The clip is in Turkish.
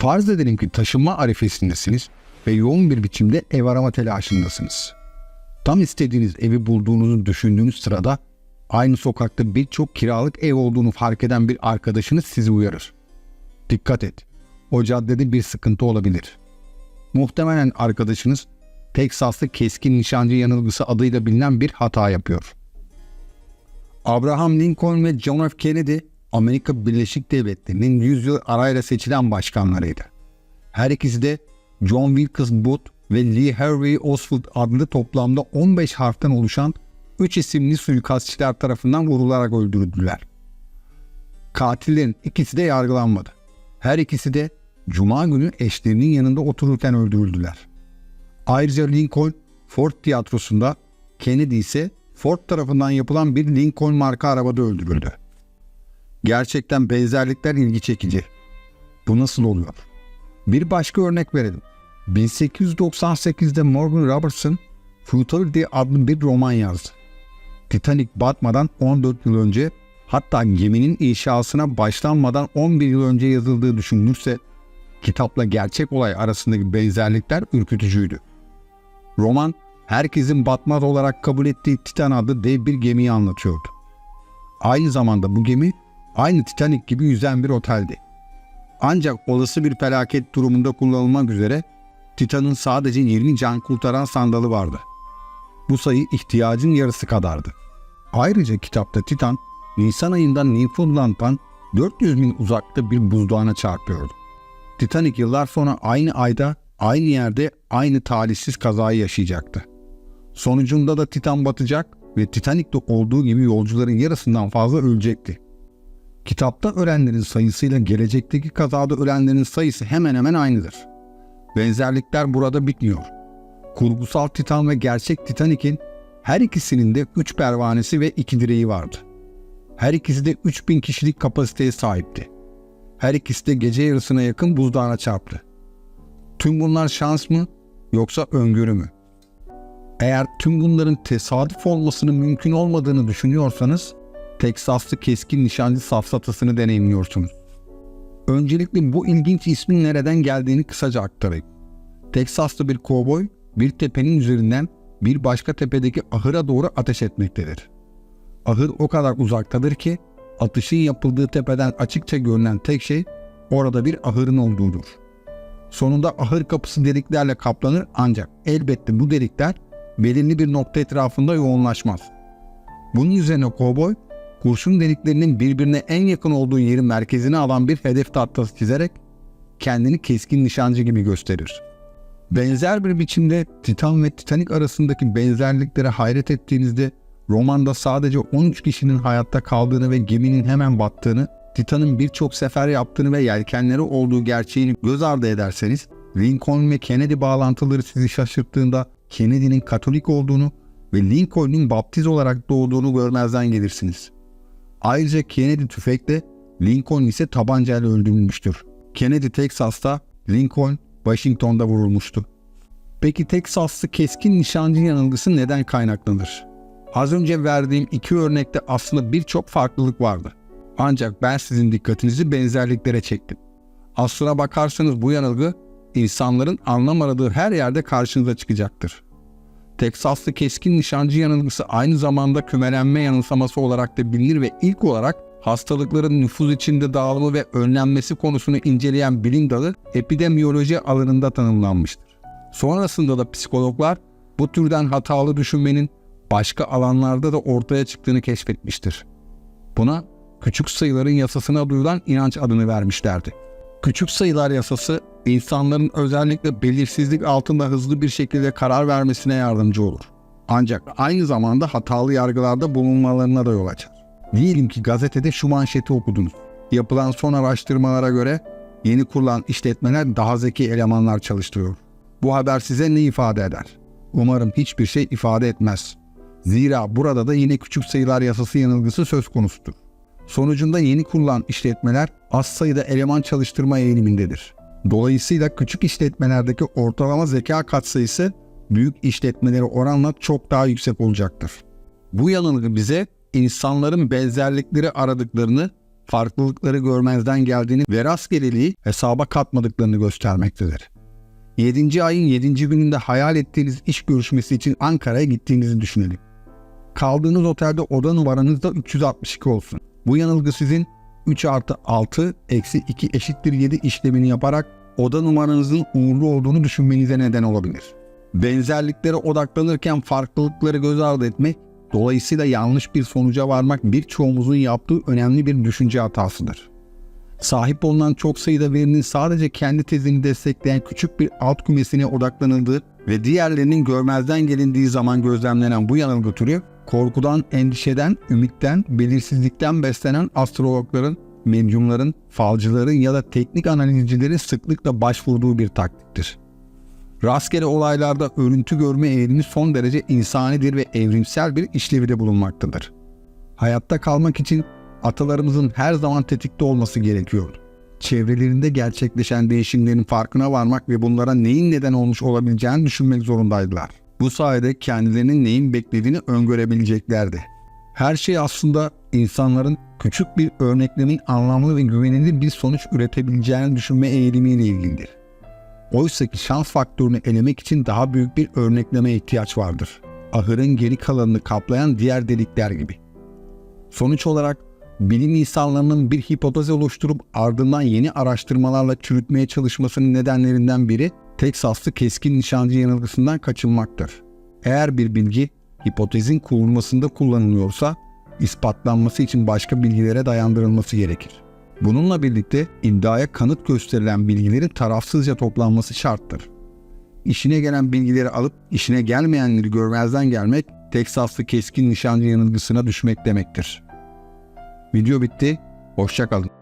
Farz edelim ki taşınma arifesindesiniz ve yoğun bir biçimde ev arama telaşındasınız. Tam istediğiniz evi bulduğunuzu düşündüğünüz sırada aynı sokakta birçok kiralık ev olduğunu fark eden bir arkadaşınız sizi uyarır. Dikkat et. O caddede bir sıkıntı olabilir. Muhtemelen arkadaşınız Teksaslı keskin nişancı yanılgısı adıyla bilinen bir hata yapıyor. Abraham Lincoln ve John F. Kennedy Amerika Birleşik Devletleri'nin 100 yıl arayla seçilen başkanlarıydı. Her ikisi de John Wilkes Booth ve Lee Harvey Oswald adlı toplamda 15 harften oluşan 3 isimli suikastçiler tarafından vurularak öldürüldüler. Katillerin ikisi de yargılanmadı. Her ikisi de Cuma günü eşlerinin yanında otururken öldürüldüler. Ayrıca Lincoln Ford tiyatrosunda, Kennedy ise Ford tarafından yapılan bir Lincoln marka arabada öldürüldü. Gerçekten benzerlikler ilgi çekici. Bu nasıl oluyor? Bir başka örnek verelim. 1898'de Morgan Robertson Futility adlı bir roman yazdı. Titanic batmadan 14 yıl önce hatta geminin inşasına başlanmadan 11 yıl önce yazıldığı düşünülürse kitapla gerçek olay arasındaki benzerlikler ürkütücüydü. Roman herkesin batmaz olarak kabul ettiği Titan adlı dev bir gemiyi anlatıyordu. Aynı zamanda bu gemi aynı Titanic gibi yüzen bir oteldi. Ancak olası bir felaket durumunda kullanılmak üzere Titan'ın sadece 20 can kurtaran sandalı vardı. Bu sayı ihtiyacın yarısı kadardı. Ayrıca kitapta Titan, Nisan ayında Newfoundland'dan 400 mil uzakta bir buzdağına çarpıyordu. Titanic yıllar sonra aynı ayda, aynı yerde aynı talihsiz kazayı yaşayacaktı. Sonucunda da Titan batacak ve Titanic'te olduğu gibi yolcuların yarısından fazla ölecekti. Kitapta ölenlerin sayısıyla gelecekteki kazada ölenlerin sayısı hemen hemen aynıdır. Benzerlikler burada bitmiyor. Kurgusal Titan ve gerçek Titanic'in her ikisinin de 3 pervanesi ve 2 direği vardı. Her ikisi de 3000 kişilik kapasiteye sahipti. Her ikisi de gece yarısına yakın buzdağına çarptı. Tüm bunlar şans mı yoksa öngörü mü? Eğer tüm bunların tesadüf olmasının mümkün olmadığını düşünüyorsanız Teksaslı keskin nişancı safsatasını deneyimliyorsunuz. Öncelikle bu ilginç ismin nereden geldiğini kısaca aktarayım. Teksaslı bir kovboy bir tepenin üzerinden bir başka tepedeki ahıra doğru ateş etmektedir. Ahır o kadar uzaktadır ki atışın yapıldığı tepeden açıkça görünen tek şey orada bir ahırın olduğudur. Sonunda ahır kapısı deliklerle kaplanır ancak elbette bu delikler belirli bir nokta etrafında yoğunlaşmaz. Bunun üzerine kovboy kurşun deliklerinin birbirine en yakın olduğu yerin merkezine alan bir hedef tahtası çizerek kendini keskin nişancı gibi gösterir. Benzer bir biçimde Titan ve Titanic arasındaki benzerliklere hayret ettiğinizde romanda sadece 13 kişinin hayatta kaldığını ve geminin hemen battığını, Titan'ın birçok sefer yaptığını ve yelkenleri olduğu gerçeğini göz ardı ederseniz, Lincoln ve Kennedy bağlantıları sizi şaşırttığında Kennedy'nin Katolik olduğunu ve Lincoln'un Baptiz olarak doğduğunu görmezden gelirsiniz. Ayrıca Kennedy tüfekle, Lincoln ise tabancayla öldürülmüştür. Kennedy Teksas'ta, Lincoln Washington'da vurulmuştu. Peki Teksaslı keskin nişancı yanılgısı neden kaynaklanır? Az önce verdiğim iki örnekte aslında birçok farklılık vardı. Ancak ben sizin dikkatinizi benzerliklere çektim. Aslına bakarsanız bu yanılgı insanların anlam aradığı her yerde karşınıza çıkacaktır. Teksaslı keskin nişancı yanılgısı aynı zamanda kümelenme yanılsaması olarak da bilinir ve ilk olarak hastalıkların nüfuz içinde dağılımı ve önlenmesi konusunu inceleyen bilim dalı epidemiyoloji alanında tanımlanmıştır. Sonrasında da psikologlar bu türden hatalı düşünmenin başka alanlarda da ortaya çıktığını keşfetmiştir. Buna küçük sayıların yasasına duyulan inanç adını vermişlerdi. Küçük sayılar yasası insanların özellikle belirsizlik altında hızlı bir şekilde karar vermesine yardımcı olur. Ancak aynı zamanda hatalı yargılarda bulunmalarına da yol açar. Diyelim ki gazetede şu manşeti okudunuz. Yapılan son araştırmalara göre yeni kurulan işletmeler daha zeki elemanlar çalıştırıyor. Bu haber size ne ifade eder? Umarım hiçbir şey ifade etmez. Zira burada da yine küçük sayılar yasası yanılgısı söz konusudur. Sonucunda yeni kurulan işletmeler az sayıda eleman çalıştırma eğilimindedir. Dolayısıyla küçük işletmelerdeki ortalama zeka katsayısı büyük işletmelere oranla çok daha yüksek olacaktır. Bu yanılgı bize insanların benzerlikleri aradıklarını farklılıkları görmezden geldiğini ve rastgeleliği hesaba katmadıklarını göstermektedir. 7. ayın 7. gününde hayal ettiğiniz iş görüşmesi için Ankara'ya gittiğinizi düşünelim. Kaldığınız otelde oda numaranız da 362 olsun. Bu yanılgı sizin 3 artı 6 eksi 2 eşittir 7 işlemini yaparak oda numaranızın uğurlu olduğunu düşünmenize neden olabilir. Benzerliklere odaklanırken farklılıkları göz ardı etmek, dolayısıyla yanlış bir sonuca varmak birçoğumuzun yaptığı önemli bir düşünce hatasıdır. Sahip olunan çok sayıda verinin sadece kendi tezini destekleyen küçük bir alt kümesine odaklanıldığı ve diğerlerinin görmezden gelindiği zaman gözlemlenen bu yanılgı türü, korkudan, endişeden, ümitten, belirsizlikten beslenen astrologların, medyumların, falcıların ya da teknik analizcilerin sıklıkla başvurduğu bir taktiktir. Rastgele olaylarda örüntü görme eğilimi son derece insanidir ve evrimsel bir işlevi de bulunmaktadır. Hayatta kalmak için atalarımızın her zaman tetikte olması gerekiyordu. Çevrelerinde gerçekleşen değişimlerin farkına varmak ve bunlara neyin neden olmuş olabileceğini düşünmek zorundaydılar. Bu sayede kendilerinin neyin beklediğini öngörebileceklerdi. Her şey aslında insanların küçük bir örneklemin anlamlı ve güvenilir bir sonuç üretebileceğini düşünme eğilimiyle ilgilidir. Oysa ki şans faktörünü elemek için daha büyük bir örnekleme ihtiyaç vardır. Ahırın geri kalanını kaplayan diğer delikler gibi. Sonuç olarak bilim insanlarının bir hipotez oluşturup ardından yeni araştırmalarla çürütmeye çalışmasının nedenlerinden biri Teksaslı keskin nişancı yanılgısından kaçınmaktır. Eğer bir bilgi hipotezin kurulmasında kullanılıyorsa ispatlanması için başka bilgilere dayandırılması gerekir. Bununla birlikte iddiaya kanıt gösterilen bilgilerin tarafsızca toplanması şarttır. İşine gelen bilgileri alıp işine gelmeyenleri görmezden gelmek Teksaslı keskin nişancı yanılgısına düşmek demektir. Video bitti. Hoşçakalın.